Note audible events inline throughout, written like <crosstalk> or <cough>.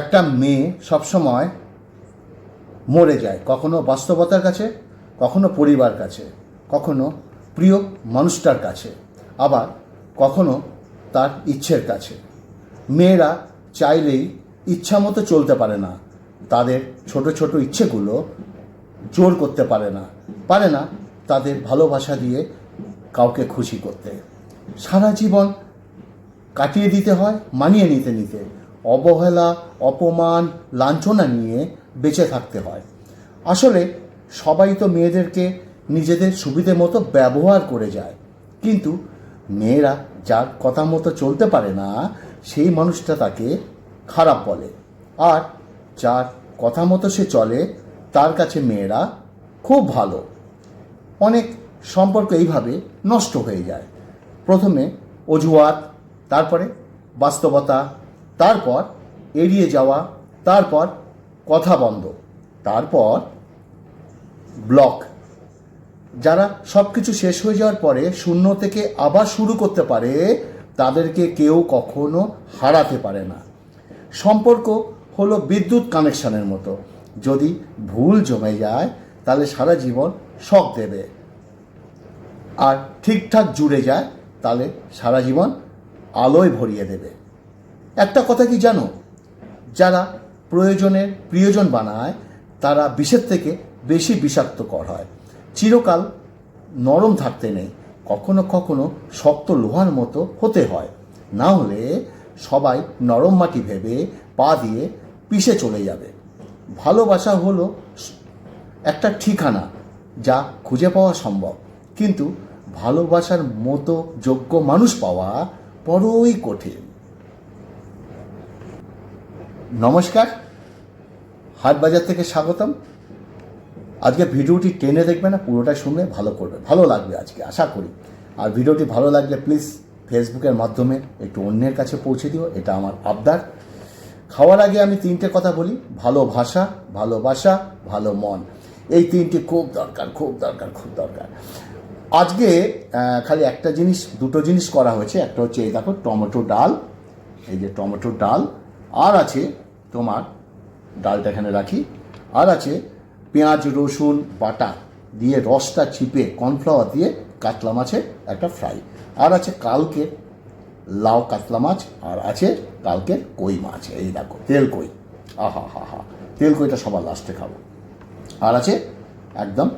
একটা মেয়ে সবসময় মরে যায়। কখনো বাস্তবতার কাছে, কখনো পরিবার কাছে, কখনো প্রিয় মানুষটার কাছে, আবার কখনো তার ইচ্ছের কাছে। মেয়েরা চাইলেই ইচ্ছা মতো চলতে পারে না। তাদের ছোট ছোট ইচ্ছেগুলো জোর করতে পারে না। পারে না তাদের ভালোবাসা দিয়ে কাউকে খুশি করতে। সারা জীবন কাটিয়ে দিতে হয়, মানিয়ে নিতে নিতে। অবহেলা, অপমান, লাঞ্ছনা নিয়ে বেঁচে থাকতে হয়। আসলে সবাই তো মেয়েদেরকে নিজেদের সুবিধে মতো ব্যবহার করে যায়। কিন্তু মেয়েরা যার কথা মতো চলতে পারে না, সেই মানুষটা তাকে খারাপ বলে। আর যার কথা মতো সে চলে, তার কাছে মেয়েরা খুব ভালো। অনেক সম্পর্ক এইভাবে নষ্ট হয়ে যায়। প্রথমে অজুহাত, তারপরে বাস্তবতা তারপর এড়িয়ে যাওয়া, তারপর কথা বন্ধ, তারপর ব্লক। যারা সব কিছু শেষ হয়ে যাওয়ার পরে শূন্য থেকে আবার শুরু করতে পারে, তাদেরকে কেউ কখনো হারাতে পারে না। সম্পর্ক হলো বিদ্যুৎ কানেকশনের মতো। যদি ভুল জমে যায়, তাহলে সারা জীবন শক দেবে। আর ঠিকঠাক জুড়ে যায়, তাহলে সারা জীবন আলোয় ভরিয়ে দেবে। একটা কথা কি জানো? যারা প্রয়োজনের প্রিয়জন বানায়, তারা বিষের থেকে বেশি বিষাক্তকর হয়। চিরকাল নরম থাকতে নেই, কখনো কখনো শক্ত লোহার মতো হতে হয়। না হলে সবাই নরম মাটি ভেবে পা দিয়ে পিষে চলে যাবে। ভালোবাসা হলো একটা ঠিকানা যা খুঁজে পাওয়া সম্ভব। কিন্তু ভালোবাসার মতো যোগ্য মানুষ পাওয়া বড়ই কঠিন। নমস্কার। হাটবাজার থেকে স্বাগতম। আজকে ভিডিওটি টেনে দেখবে না পুরোটা শুনলে ভালো করবে। ভালো লাগবে আজকে, আশা করি। আর ভিডিওটি ভালো লাগলে প্লিজ ফেসবুকের মাধ্যমে একটু অন্যের কাছে পৌঁছে দিও, এটা আমার আবদার। খাওয়ার আগে আমি তিনটে কথা বলি। ভালো ভাষা ভালোবাসা ভালো মন। এই তিনটি খুব দরকার খুব দরকার খুব দরকার। আজকে খালি একটা জিনিস, দুটো জিনিস করা হয়েছে। একটা হচ্ছে এই দেখো, টমেটো ডাল। এই যে টমেটো ডাল আর আছে তোমার ডালটা এখানে রাখি। আর আছে পেঁয়াজ, রসুন, বাটা দিয়ে রসটা চিপে কর্নফ্লাওয়ার দিয়ে কাতলা মাছের একটা ফ্রাই। আর আছে কালকে লাউ কাতলা মাছ, আর আছে কালকের কই মাছ। এই দেখো, তেল কই। আহা, হা হা। তেল কইটা সবার লাস্টে খাব। আর আছে একদম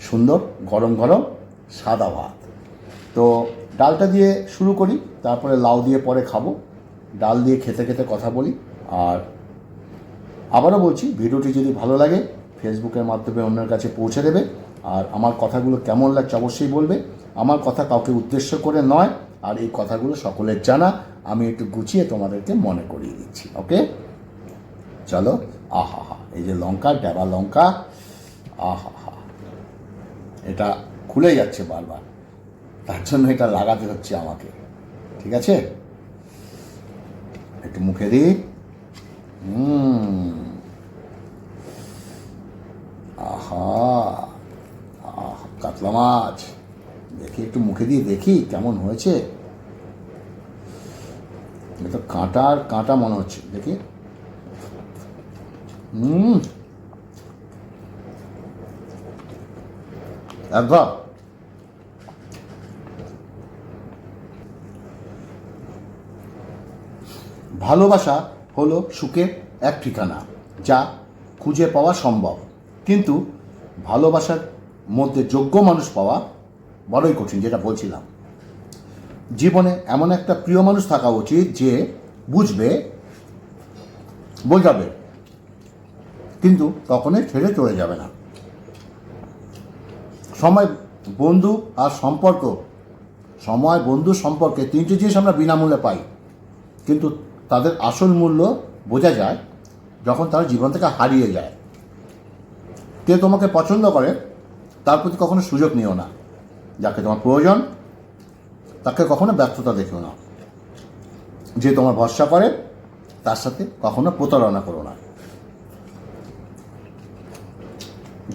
সুন্দর গরম গরম সাদা ভাত। তো ডালটা দিয়ে শুরু করি, তারপরে লাউ দিয়ে পরে খাব। ডাল দিয়ে খেতে খেতে কথা বলি, আর আবারও বলছি, ভিডিওটি যদি ভালো লাগে, ফেসবুকের মাধ্যমে অন্যের কাছে পৌঁছে দেবে, আর আমার কথাগুলো কেমন লাগছে অবশ্যই বলবে। আমার কথা কাউকে উদ্দেশ্য করে নয়, আর এই কথাগুলো সকলের জানা, আমি একটু গুছিয়ে তোমাদেরকে মনে করিয়ে দিচ্ছি, ওকে? চলো, আহা হা, এই যে লঙ্কা ডেবা লঙ্কা, আহা হা, এটা খুলে যাচ্ছে বারবার। তার জন্য এটা লাগাতে হচ্ছে আমাকে, ঠিক আছে? একটু মুখে দিই। আহা, আহ, কাতলা মাছ। দেখি, একটু মুখে দিয়ে দেখি কেমন হয়েছে। এটা কাঁটার কাঁটা মনে হচ্ছে, দেখি। হুম। একদম ভালোবাসা হলো সুখের এক ঠিকানা, যা খুঁজে পাওয়া সম্ভব। কিন্তু ভালোবাসার মধ্যে যোগ্য মানুষ পাওয়া বড়ই কঠিন, যেটা বলছিলাম। জীবনে এমন একটা প্রিয় মানুষ থাকা উচিত যে বুঝবে, বোঝাবে, কিন্তু তখনই ছেড়ে চলে যাবে না। সময়, বন্ধু আর সম্পর্ক, সময়, বন্ধু সম্পর্কে তিনটি জিনিস আমরা বিনামূল্যে পাই। কিন্তু তাদের আসল মূল্য বোঝা যায় যখন তারা জীবন থেকে হারিয়ে যায়। কে তোমাকে পছন্দ করে, তার প্রতি কখনো সুযোগ নিও না। যাকে তোমার প্রয়োজন, তাকে কখনো ব্যর্থতা দেখেও না। যে তোমার ভরসা করে, তার সাথে কখনো প্রতারণা করো না।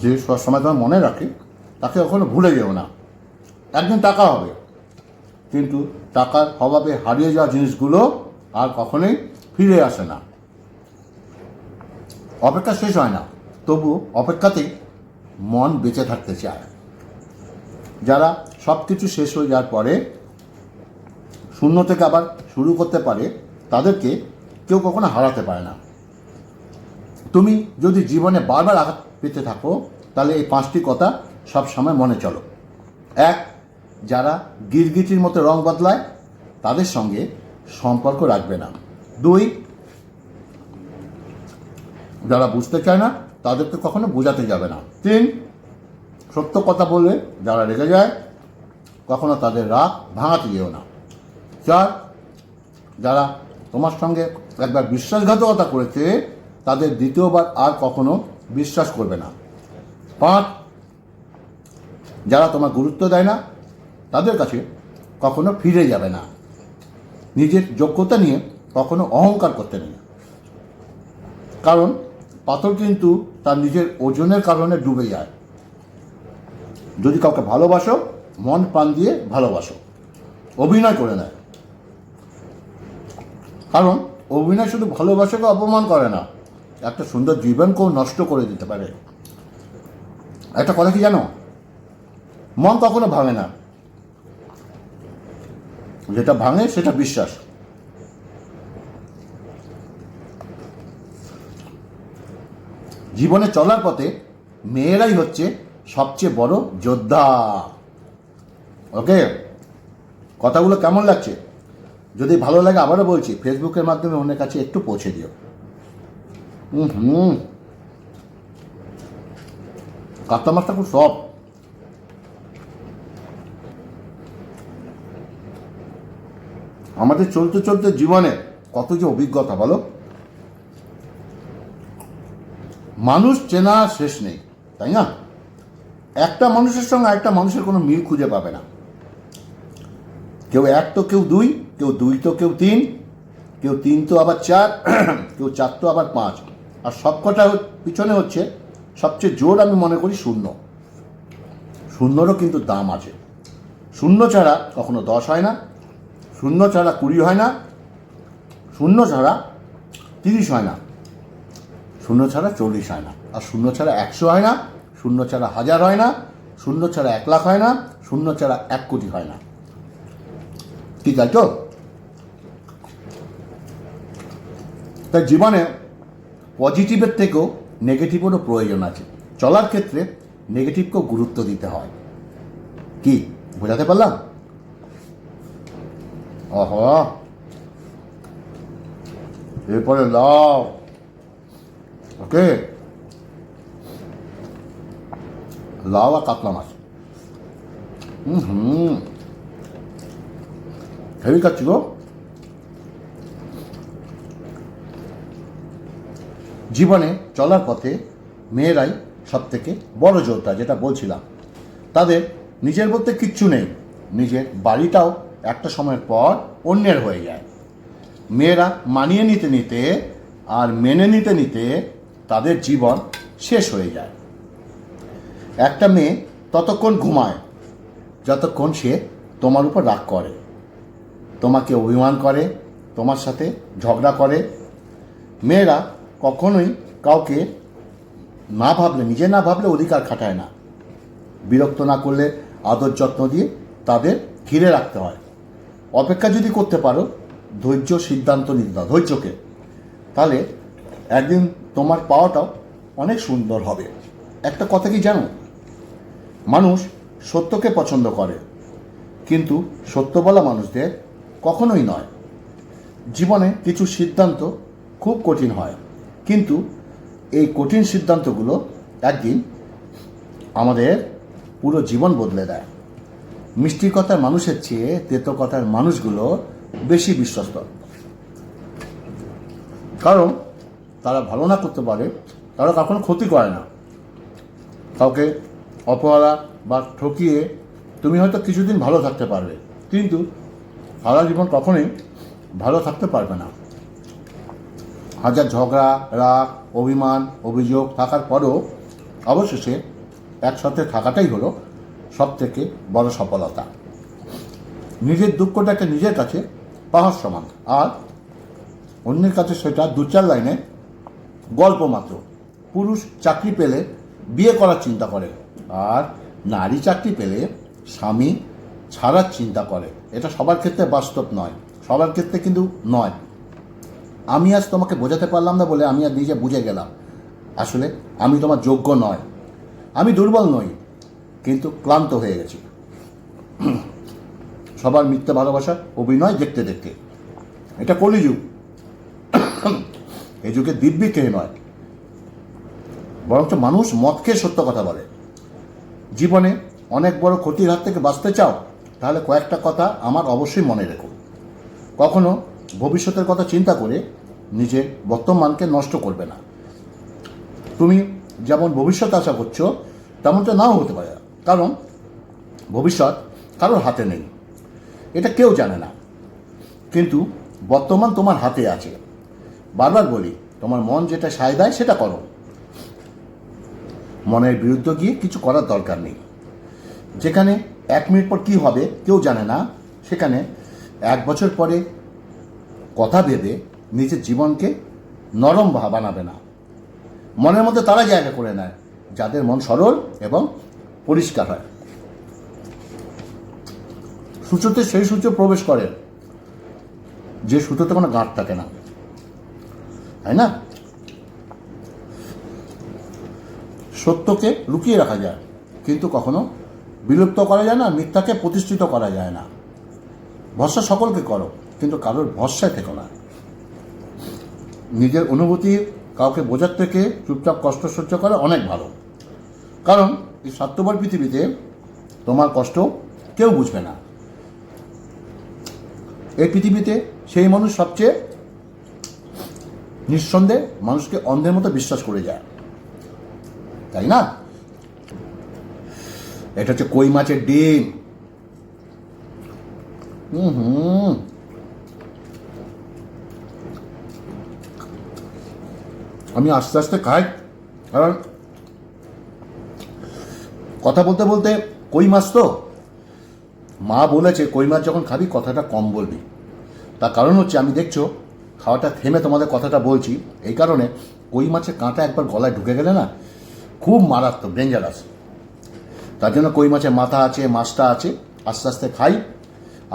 যে সময় তোমার মনে রাখে, তাকে কখনো ভুলে যেও না। একদিন টাকা হবে, কিন্তু টাকার অভাবে হারিয়ে যাওয়া জিনিসগুলো আর কখনোই ফিরে আসে না। অপেক্ষা শেষ হয় না, তবু অপেক্ষাতেই মন বেঁচে থাকতে চায়। যারা সব কিছু শেষ হয়ে যাওয়ার পরে শূন্য থেকে আবার শুরু করতে পারে, তাদেরকে কেউ কখনো হারাতে পারে না। তুমি যদি জীবনে বারবার আঘাত পেতে থাকো, তাহলে এই পাঁচটি কথা সব সময় মনে চলো। এক, যারা গিরগিটির মতো রং বদলায়, তাদের সঙ্গে সম্পর্ক রাখবে না। দুই, যারা বুঝতে চায় না, তাদেরকে কখনো বোঝাতে যাবে না। তিন, সত্য কথা বললে যারা রেগে যায়, কখনো তাদের রাগ ভাঙাতে যেও না। চার, যারা তোমার সঙ্গে একবার বিশ্বাসঘাতকতা করেছে, তাদের দ্বিতীয়বার আর কখনো বিশ্বাস করবে না। পাঁচ, যারা তোমার গুরুত্ব দেয় না, তাদের কাছে কখনো ফিরে যাবে না। নিজের যোগ্যতা নিয়ে কখনো অহংকার করতে নেই। কারণ পাথর কিন্তু তার নিজের ওজনের কারণে ডুবে যায়। যদি কাউকে ভালোবাসো, মন প্রাণ দিয়ে ভালোবাসো, অভিনয় করে নেয়। কারণ অভিনয় শুধু ভালোবাসাকে অপমান করে না, একটা সুন্দর জীবনকেও নষ্ট করে দিতে পারে। একটা কথা কি জানো? মন কখনো ভাঙে না। যেটা ভাঙে সেটা বিশ্বাস। জীবনে চলার পথে মেয়েরাই হচ্ছে সবচেয়ে বড় যোদ্ধা। ওকে? কথাগুলো কেমন লাগছে? যদি ভালো লাগে আবারও বলছি, ফেসবুকের মাধ্যমে অন্যের কাছে একটু পৌঁছে দিও। হুম হুম। মাছটা খুব সব আমাদের চলতে চলতে জীবনে কত যে অভিজ্ঞতা বলো। মানুষ চেনা শেষ নেই, তাই না? একটা মানুষের সঙ্গে একটা মানুষের কোনো মিল খুঁজে পাবে না। কেউ এক তো কেউ দুই কেউ দুই তো কেউ তিন কেউ তিন তো আবার চার, <clears throat> কেউ চার তো আবার পাঁচ। আর সবকটা পিছনে হচ্ছে সবচেয়ে জোর আমি মনে করি শূন্য। শূন্যরও কিন্তু দাম আছে। শূন্য ছাড়া কখনো দশ হয় না। শূন্য ছাড়া কুড়ি হয় না, শূন্য ছাড়া তিরিশ হয় না, শূন্য ছাড়া চল্লিশ হয় না, আর শূন্য ছাড়া একশো হয় না, শূন্য ছাড়া হাজার হয় না, শূন্য ছাড়া এক লাখ হয় না, শূন্য ছাড়া এক কোটি হয় না। ঠিক আছে তাই জীবনে পজিটিভের থেকেও নেগেটিভেরও প্রয়োজন আছে। চলার ক্ষেত্রে নেগেটিভকেও গুরুত্ব দিতে হয়। কি? বোঝাতে পারলাম? অহ এরপরে লাভ ওকে লাউ আর কাতলা মাছ হুম হুম হেভি খাচ্ছি গো জীবনে চলার পথে মেয়েরাই সব থেকে বড় যোদ্ধা যেটা বলছিলাম তাদের নিজের বলতে কিচ্ছু নেই নিজের বাড়িটাও একটা সময়ের পর অন্যের হয়ে যায়। মেয়েরা মানিয়ে নিতে নিতে আর মেনে নিতে নিতে তাদের জীবন শেষ হয়ে যায়। একটা মেয়ে ততক্ষণ ঘুমায়, যতক্ষণ সে তোমার উপর রাগ করে। তোমাকে অভিমান করে, তোমার সাথে ঝগড়া করে। মেয়েরা কখনোই কাউকে না ভাবলে, নিজে না ভাবলে অধিকার খাটায় না। বিরক্ত না করলে আদর যত্ন দিয়ে তাদের ঘিরে রাখতে হয়। অপেক্ষা যদি করতে পারো, ধৈর্য সিদ্ধান্ত নিতে ধৈর্যকে। তাহলে একদিন তোমার পাওয়াটাও অনেক সুন্দর হবে। একটা কথা কি জানো? মানুষ সত্যকে পছন্দ করে, কিন্তু সত্য বলা মানুষদের কখনোই নয়। জীবনে কিছু সিদ্ধান্ত খুব কঠিন হয়, কিন্তু এই কঠিন সিদ্ধান্তগুলো একদিন আমাদের পুরো জীবন বদলে দেয়। মিষ্টি কথার মানুষের চেয়ে তেতো কথার মানুষগুলো বেশি বিশ্বস্ত। কারণ তারা ভালো না করতে পারে, তারা কখনো ক্ষতি করে না। কাউকে অপহারা বা ঠকিয়ে তুমি হয়তো কিছুদিন ভালো থাকতে পারবে, কিন্তু সারা জীবন কখনোই ভালো থাকতে পারবে না। হাজার ঝগড়া, রাগ, অভিমান, অভিযোগ থাকার পরেও অবশেষে একসাথে থাকাটাই হলো সব থেকে বড় সফলতা। নিজের দুঃখটাকে নিজের কাছে পাহাড় সমান। আর অন্যের কাছে সেটা দু চার লাইনে গল্প মাত্র। পুরুষ চাকরি পেলে বিয়ে করার চিন্তা করে, আর নারী চাকরি পেলে স্বামী ছাড়ার চিন্তা করে। এটা সবার ক্ষেত্রে বাস্তব নয়, সবার ক্ষেত্রে কিন্তু নয়। আমি আজ তোমাকে বোঝাতে পারলাম না বলে আমি আজ নিজে বুঝে গেলাম। আসলে আমি তোমার যোগ্য নয়। আমি দুর্বল নই। কিন্তু ক্লান্ত হয়ে গেছি। সবার মিথ্যে ভালোবাসা, অভিনয় দেখতে দেখতে। এটা কলিযুগ। এই যুগে দিব্যি খেয়ে নয়। বরঞ্চ মানুষ মদ খেয়ে সত্য কথা বলে। জীবনে অনেক বড় ক্ষতির হাত থেকে বাঁচতে চাও, তাহলে কয়েকটা কথা আমার অবশ্যই মনে রেখো। কখনো ভবিষ্যতের কথা চিন্তা করে নিজের বর্তমানকে নষ্ট করবে না। তুমি যেমন ভবিষ্যৎ আশা করছ, তেমনটা নাও হতে পারে। কারণ ভবিষ্যৎ কারোর হাতে নেই। এটা কেউ জানে না। কিন্তু বর্তমান তোমার হাতে আছে। বারবার বলি, তোমার মন যেটা সায় দেয় সেটা করো। মনের বিরুদ্ধে গিয়ে কিছু করার দরকার নেই। যেখানে এক মিনিট পর কী হবে কেউ জানে না। সেখানে এক বছর পরে কথা ভেবে নিজের জীবনকে নরম বানাবে না। মনের মধ্যে তারা জায়গা করে নেয়, যাদের মন সরল এবং পরিষ্কার হয়। সূচতে সেই সূর্য প্রবেশ করে, যে সুতোতে কোনো গাঁট থাকে না। তাই না? সত্যকে লুকিয়ে রাখা যায়, কিন্তু কখনো বিলুপ্ত করা যায় না, মিথ্যাকে প্রতিষ্ঠিত করা যায় না। ভরসা সকলকে করো, কিন্তু কারোর ভরসায় থেকো না। নিজের অনুভূতি কাউকে বোঝার থেকে চুপচাপ কষ্ট সহ্য করা অনেক ভালো। কারণ এই স্বার্থপর পৃথিবীতে তোমার কষ্ট কেউ বুঝবে না। এই পৃথিবীতে সেই মানুষ সবচেয়ে নিঃসন্দেহে মানুষকে অন্ধের মতো বিশ্বাস করে যায়। তাই না? এটা হচ্ছে কই মাছের ডিম। হুম। আমি আস্তে আস্তে খাই, কারণ কথা বলতে বলতে কই মাছ তো? মা বলেছে কই মাছ যখন খাবি কথাটা কম বলবি। তার কারণ হচ্ছে আমি দেখছ, খাওয়াটা থেমে তোমাদের কথাটা বলছি। এই কারণে কই মাছের কাঁটা একবার গলায় ঢুকে গেলে না খুব মারাত্মক ডেঞ্জারাস তার জন্য কই মাছের মাথা আছে, মাছটা আছে, আস্তে আস্তে খাই।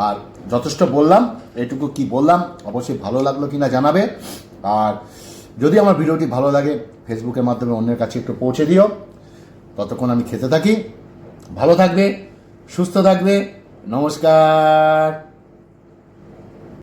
আর যথেষ্ট বললাম, এটুকু কি বললাম, অবশ্যই ভালো লাগল কিনা জানাবে। আর যদি আমার ভিডিওটি ভালো লাগে ফেসবুকের মাধ্যমে অন্যের কাছে একটু পৌঁছে দিও। ততক্ষণ আমি খেতে থাকি। ভালো থাকবে সুস্থ থাকবে। নমস্কার।